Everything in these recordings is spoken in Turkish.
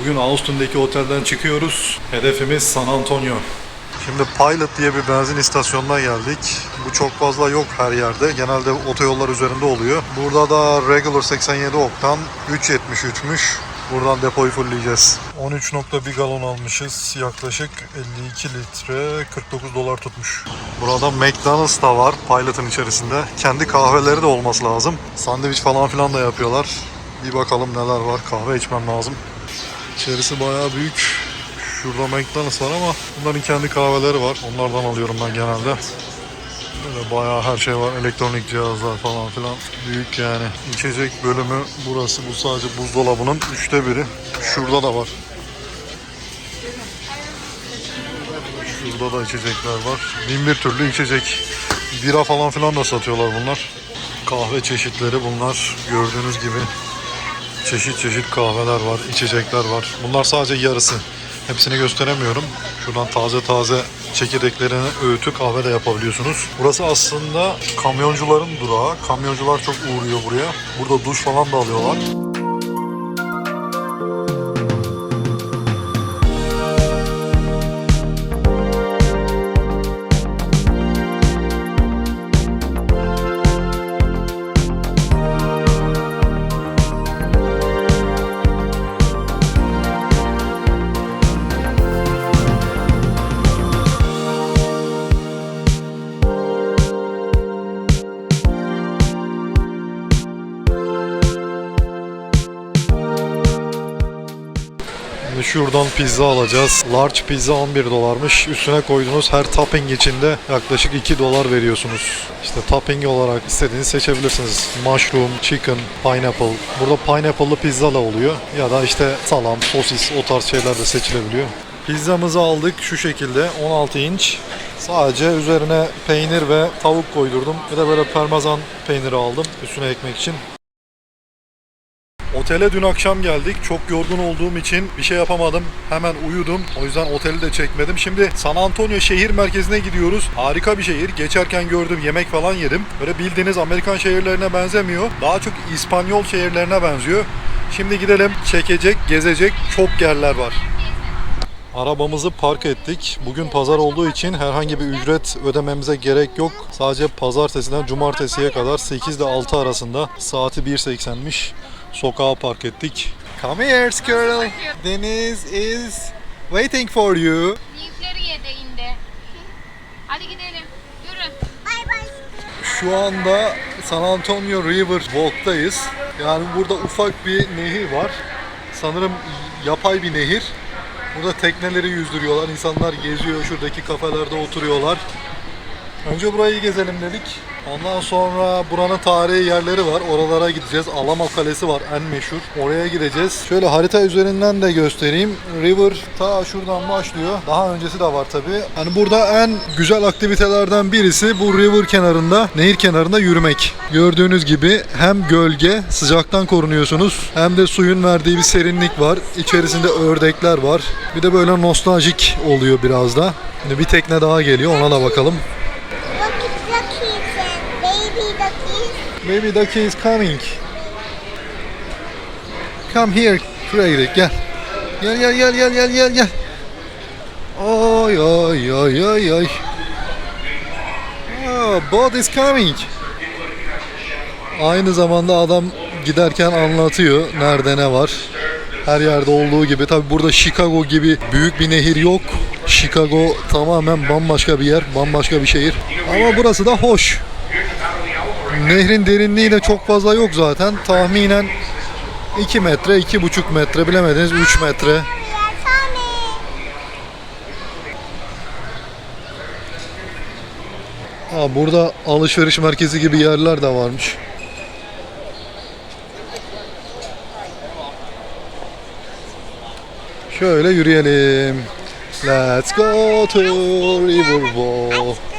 Bugün Austin'deki otelden çıkıyoruz. Hedefimiz San Antonio. Şimdi Pilot diye bir benzin istasyonuna geldik. Bu çok fazla yok her yerde. Genelde otoyollar üzerinde oluyor. Burada da regular 87 oktan 3.73'müş. Buradan depoyu fullleyeceğiz. 13.1 galon almışız. Yaklaşık 52 litre 49 dolar tutmuş. Burada McDonald's da var Pilot'ın içerisinde. Kendi kahveleri de olması lazım. Sandviç falan filan da yapıyorlar. Bir bakalım neler var. Kahve içmem lazım. İçerisi bayağı büyük. Şurada McDonald's var ama bunların kendi kahveleri var. Onlardan alıyorum ben genelde. Böyle bayağı her şey var. Elektronik cihazlar falan filan. Büyük yani. İçecek bölümü burası. Bu sadece buzdolabının üçte biri. Şurada da var. Şurada da içecekler var. Bin bir türlü içecek. Bira falan filan da satıyorlar bunlar. Kahve çeşitleri bunlar. Gördüğünüz gibi çeşit çeşit kahveler var, içecekler var. Bunlar sadece yarısı. Hepsini gösteremiyorum. Şuradan taze taze çekirdeklerini öğütü kahve de yapabiliyorsunuz. Burası aslında kamyoncuların durağı. Kamyoncular çok uğruyor buraya. Burada duş falan da alıyorlar. Şuradan pizza alacağız. Large pizza 11 dolarmış. Üstüne koyduğunuz her topping içinde yaklaşık 2 dolar veriyorsunuz. İşte topping olarak istediğinizi seçebilirsiniz. Mushroom, chicken, pineapple. Burada pineapple'lı pizza da oluyor. Ya da işte salam, sosis o tarz şeyler de seçilebiliyor. Pizzamızı aldık şu şekilde 16 inç. Sadece üzerine peynir ve tavuk koydurdum. Bir de böyle parmesan peyniri aldım üstüne ekmek için. Otele dün akşam geldik. Çok yorgun olduğum için bir şey yapamadım. Hemen uyudum. O yüzden oteli de çekmedim. Şimdi San Antonio şehir merkezine gidiyoruz. Harika bir şehir. Geçerken gördüm yemek falan yedim. Böyle bildiğiniz Amerikan şehirlerine benzemiyor. Daha çok İspanyol şehirlerine benziyor. Şimdi gidelim. Çekecek, gezecek çok yerler var. Arabamızı park ettik. Bugün pazar olduğu için herhangi bir ücret ödememize gerek yok. Sadece pazartesiden cumartesiye kadar 8 ile 6 arasında saati 1.80'miş. Sokağa park ettik. Come here squirrel. Deniz is waiting for you. Büyükleri yedi indi. Hadi gidelim. Yürü. Şu anda San Antonio River Walk'tayız. Yani burada ufak bir nehir var. Sanırım yapay bir nehir. Burada tekneleri yüzdürüyorlar. İnsanlar geziyor. Şuradaki kafelerde oturuyorlar. Önce burayı gezelim dedik. Ondan sonra buranın tarihi yerleri var. Oralara gideceğiz. Alamo Kalesi var en meşhur. Oraya gideceğiz. Şöyle harita üzerinden de göstereyim. River ta şuradan başlıyor. Daha öncesi de var tabi. Hani burada en güzel aktivitelerden birisi bu river kenarında, nehir kenarında yürümek. Gördüğünüz gibi hem gölge, sıcaktan korunuyorsunuz hem de suyun verdiği bir serinlik var. İçerisinde ördekler var. Bir de böyle nostaljik oluyor biraz da. Şimdi bir tekne daha geliyor ona da bakalım. Look at duckies and baby duckies. Maybe Ducky is coming. Come here, Frederick. Gel. Gel gel gel gel gel gel gel. Oy oy oy oy oy. Oh, boat is coming. Aynı zamanda adam giderken anlatıyor nerede ne var. Her yerde olduğu gibi. Tabi burada Chicago gibi büyük bir nehir yok. Chicago tamamen bambaşka bir yer, bambaşka bir şehir. Ama burası da hoş. Nehrin derinliği de çok fazla yok zaten. Tahminen 2 metre, 2,5 metre bilemediniz 3 metre. Ha, burada alışveriş merkezi gibi yerler de varmış. Şöyle yürüyelim. Let's go to Riverwalk.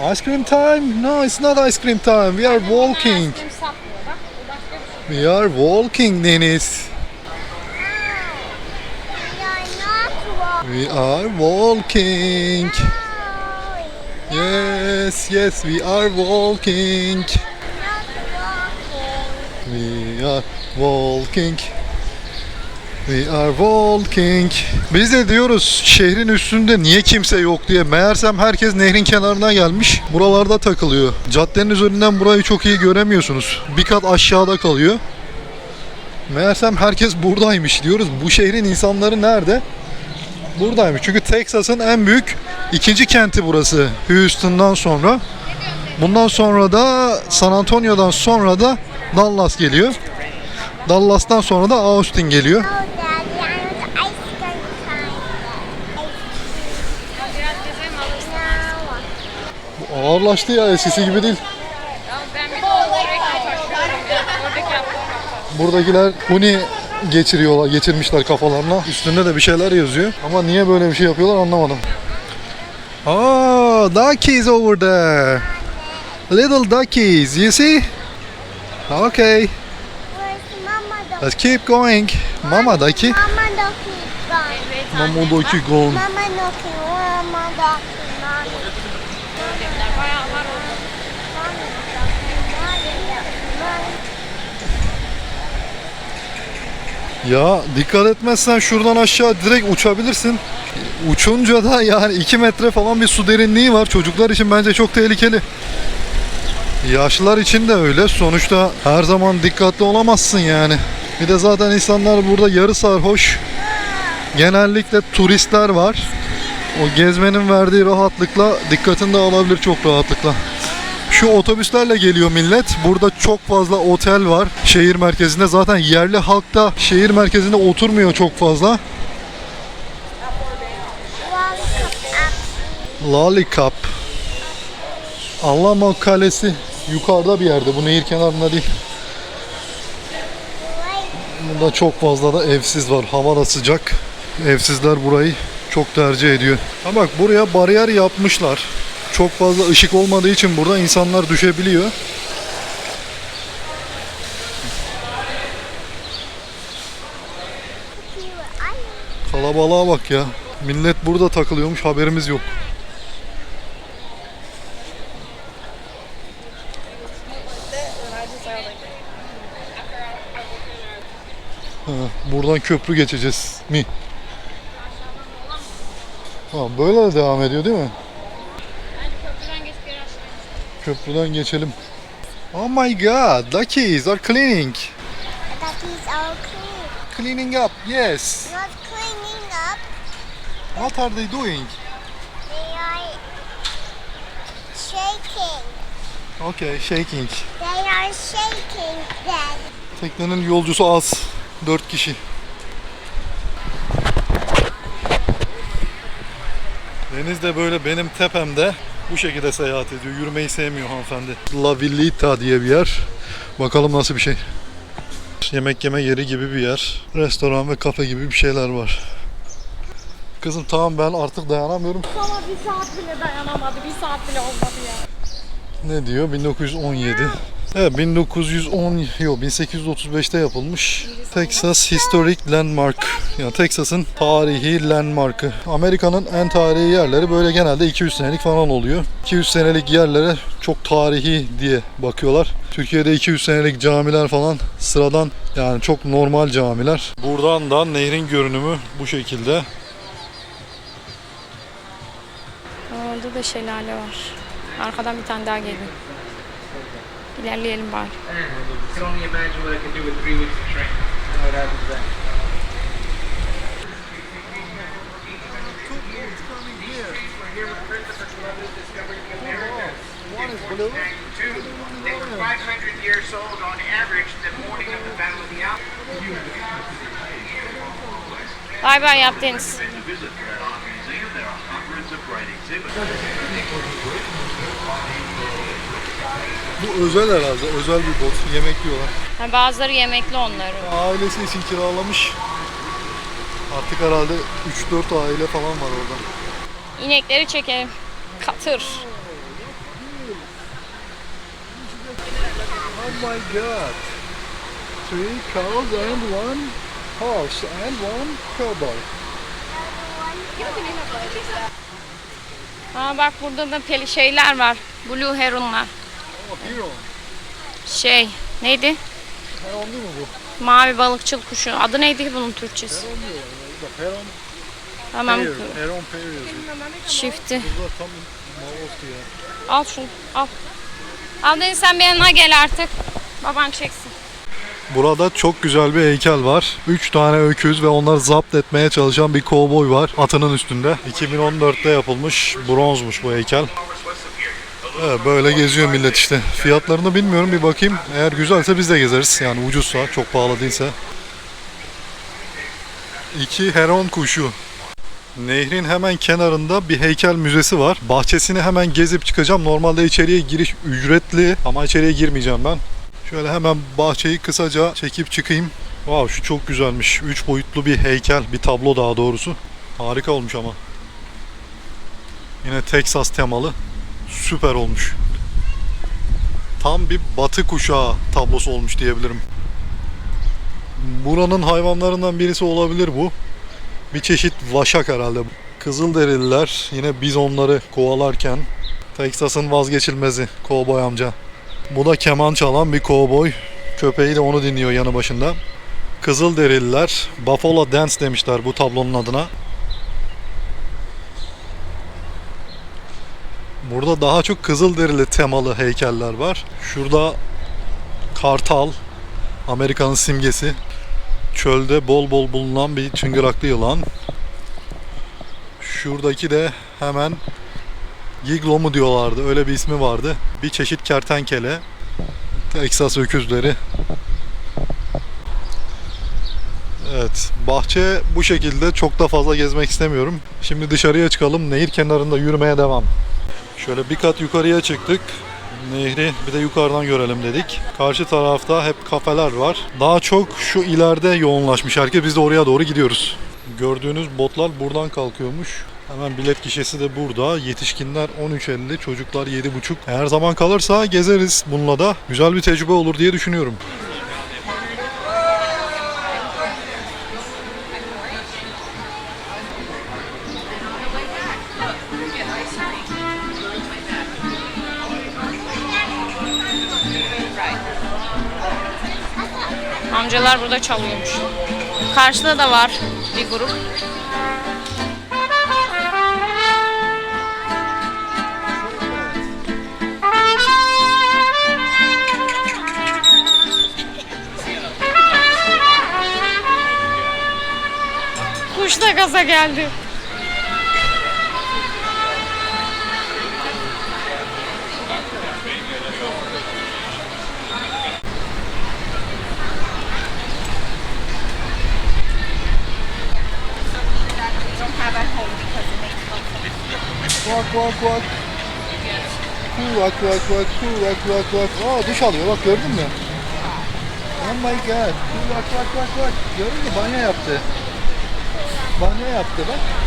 Ice cream, time. No, it's not ice cream time. We are walking. Şey. We are walking Deniz. We are walking. Yes, yes, we are walking. We are walking. We are walking. Biz de diyoruz şehrin üstünde niye kimse yok diye. Meğersem herkes nehrin kenarına gelmiş. Buralarda takılıyor. Caddenin üzerinden burayı çok iyi göremiyorsunuz. Bir kat aşağıda kalıyor. Meğersem herkes buradaymış diyoruz. Bu şehrin insanları nerede? Buradaymış. Çünkü Texas'ın en büyük ikinci kenti burası. Houston'dan sonra. Bundan sonra da San Antonio'dan sonra da Dallas geliyor. Dallas'tan sonra da Austin geliyor. Bu ağırlaştı ya eskisi gibi değil. Buradakiler huni geçiriyorlar, geçirmişler kafalarına. Üstünde de bir şeyler yazıyor. Ama niye böyle bir şey yapıyorlar anlamadım. Oh, duckies over there. Little duckies, you see? Okay? Let's keep going. Mama ducky. Mama Ducky gone. Evet Mama anne. ducky gone. Mama Ducky, Mama Ducky, Mommy. Bebekler bayağı var orada. Mommy Ducky, Mommy Ducky, Mommy. Ya dikkat etmezsen şuradan aşağı direkt uçabilirsin. Uçunca da yani 2 metre falan bir su derinliği var. Çocuklar için bence çok tehlikeli. Yaşlılar için de öyle. Sonuçta her zaman dikkatli olamazsın yani. Bir de zaten insanlar burada yarı sarhoş. Genellikle turistler var. O gezmenin verdiği rahatlıkla dikkatini de alabilir çok rahatlıkla. Şu otobüslerle geliyor millet. Burada çok fazla otel var şehir merkezinde. Zaten yerli halk da şehir merkezinde oturmuyor çok fazla. Lollipop. Alamo Kalesi yukarıda bir yerde. Bu nehir kenarında değil. Burada çok fazla da evsiz var. Hava da sıcak. Evsizler burayı çok tercih ediyor. Ha bak buraya bariyer yapmışlar. Çok fazla ışık olmadığı için burada insanlar düşebiliyor. Kalabalığa bak ya. Millet burada takılıyormuş haberimiz yok. Buradan köprü geçeceğiz mi? Ha, böyle de devam ediyor değil mi? Köprüden geçelim. Oh my god, duckies are cleaning. Duckies are clean. Cleaning up, yes. Not cleaning up. What are they doing? They are shaking. Okay, shaking. They are shaking then. Teknenin yolcusu az. 4 kişi. Deniz de böyle benim tepemde bu şekilde seyahat ediyor. Yürümeyi sevmiyor hanımefendi. La Villita diye bir yer. Bakalım nasıl bir şey. Yemek yeme yeri gibi bir yer. Restoran ve kafe gibi bir şeyler var. Kızım tamam ben artık dayanamıyorum. Ama bir saat bile dayanamadı. Bir saat bile olmadı ya. Ne diyor? 1917. Evet 1910 yok 1835'te yapılmış. Texas Historic Landmark. Yani Texas'ın tarihi landmarkı. Amerika'nın en tarihi yerleri böyle genelde 200 senelik falan oluyor. 200 senelik yerlere çok tarihi diye bakıyorlar. Türkiye'de 200 senelik camiler falan sıradan yani çok normal camiler. Buradan da nehrin görünümü bu şekilde. Orada da şelale var. Arkadan bir tane daha geliyor. İlerleyelim bari. They were 500 years old on average the morning of the Battle of the Alps. Bay bay yap Deniz. Bu özel herhalde. Özel bir bot. Yemek yiyorlar. Ha, bazıları yemekli onların. ailesi için kiralamış. Artık herhalde 3-4 aile falan var orada. İnekleri çekelim. Katır. Oh my god. Three cows and one horse and one cowboy. Ha bak burada da peli şeyler var. Blue Heron'lar. Şey neydi? Heron değil bu? Mavi balıkçıl kuşu. Adı neydi bunun Türkçesi? Heron Tamam. Yazıyor. Çifti. Al şunu. Al. Al Deniz sen bir yanına gel artık. Baban çeksin. Burada çok güzel bir heykel var. 3 tane öküz ve onları zapt etmeye çalışan bir kovboy var atının üstünde. 2014'te yapılmış bronzmuş bu heykel. Evet, böyle geziyor millet işte. Fiyatlarını bilmiyorum bir bakayım. Eğer güzelse biz de gezeriz. Yani ucuzsa, çok pahalı değilse. İki heron kuşu. Nehrin hemen kenarında bir heykel müzesi var. Bahçesini hemen gezip çıkacağım. Normalde içeriye giriş ücretli ama içeriye girmeyeceğim ben. Şöyle hemen bahçeyi kısaca çekip çıkayım. Wow şu çok güzelmiş. 3 boyutlu bir heykel, bir tablo daha doğrusu. Harika olmuş ama. Yine Texas temalı. Süper olmuş. Tam bir batı kuşağı tablosu olmuş diyebilirim. Buranın hayvanlarından birisi olabilir bu. Bir çeşit vaşak herhalde. Kızılderililer yine bizonları kovalarken Texas'ın vazgeçilmezi kovboy amca. Bu da keman çalan bir kovboy. Köpeği de onu dinliyor yanı başında. Kızılderililer Buffalo Dance demişler bu tablonun adına. Burada daha çok Kızılderili temalı heykeller var. Şurada kartal, Amerika'nın simgesi. Çölde bol bol bulunan bir çıngıraklı yılan. Şuradaki de hemen Giglo mu diyorlardı öyle bir ismi vardı. Bir çeşit kertenkele. Texas öküzleri. Evet bahçe bu şekilde çok da fazla gezmek istemiyorum. Şimdi dışarıya çıkalım nehir kenarında yürümeye devam. Şöyle bir kat yukarıya çıktık. Nehri bir de yukarıdan görelim dedik. Karşı tarafta hep kafeler var. Daha çok şu ileride yoğunlaşmış herkes. Biz de oraya doğru gidiyoruz. Gördüğünüz botlar buradan kalkıyormuş. Hemen bilet gişesi de burada. Yetişkinler 13.50, çocuklar 7.5. Eğer zaman kalırsa gezeriz bununla da. Güzel bir tecrübe olur diye düşünüyorum. Amcalar burada çalıyormuş. Karşıda da var bir grup. Kuş da gaza geldi. Kuak kuak. Kuak kuak kuak kuak kuak kuak. Aa duş alıyor bak gördün mü? Oh my god. Kuak kuak kuak kuak. Gördün mü banyo yaptı. Banyo yaptı bak.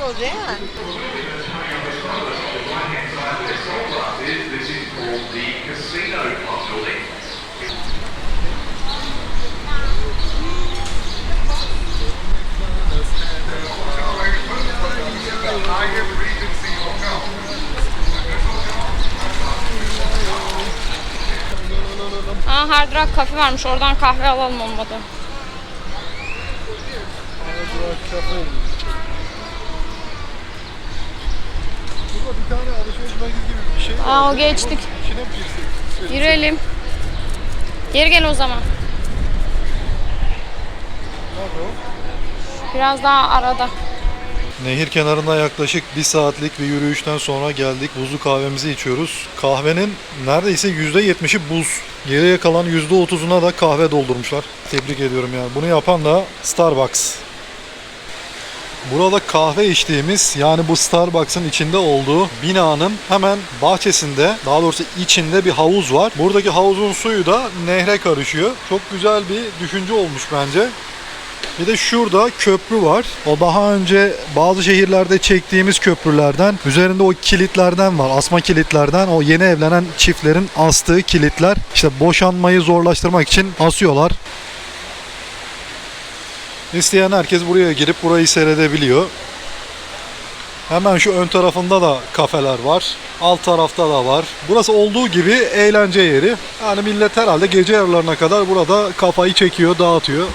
Orada. Aa Hard Rock kafe varmış. Oradan kahve alalım olmadı. Burada bir tane alışveriş merkezi gibi bir şey. Aa o geçtik. Yürüyelim. Geri gel o zaman. Biraz daha arada. Nehir kenarında yaklaşık bir saatlik bir yürüyüşten sonra geldik. Buzlu kahvemizi içiyoruz. Kahvenin neredeyse %70'i buz. Geriye kalan %30'una da kahve doldurmuşlar. Tebrik ediyorum yani. Bunu yapan da Starbucks. Burada kahve içtiğimiz yani bu Starbucks'ın içinde olduğu binanın hemen bahçesinde daha doğrusu içinde bir havuz var. Buradaki havuzun suyu da nehre karışıyor. Çok güzel bir düşünce olmuş bence. Bir de şurada köprü var. O daha önce bazı şehirlerde çektiğimiz köprülerden. Üzerinde o kilitlerden var. Asma kilitlerden. O yeni evlenen çiftlerin astığı kilitler. İşte boşanmayı zorlaştırmak için asıyorlar. İsteyen herkes buraya girip burayı seyredebiliyor. Hemen şu ön tarafında da kafeler var. Alt tarafta da var. Burası olduğu gibi eğlence yeri. Yani millet herhalde gece yarılarına kadar burada kafayı çekiyor, dağıtıyor.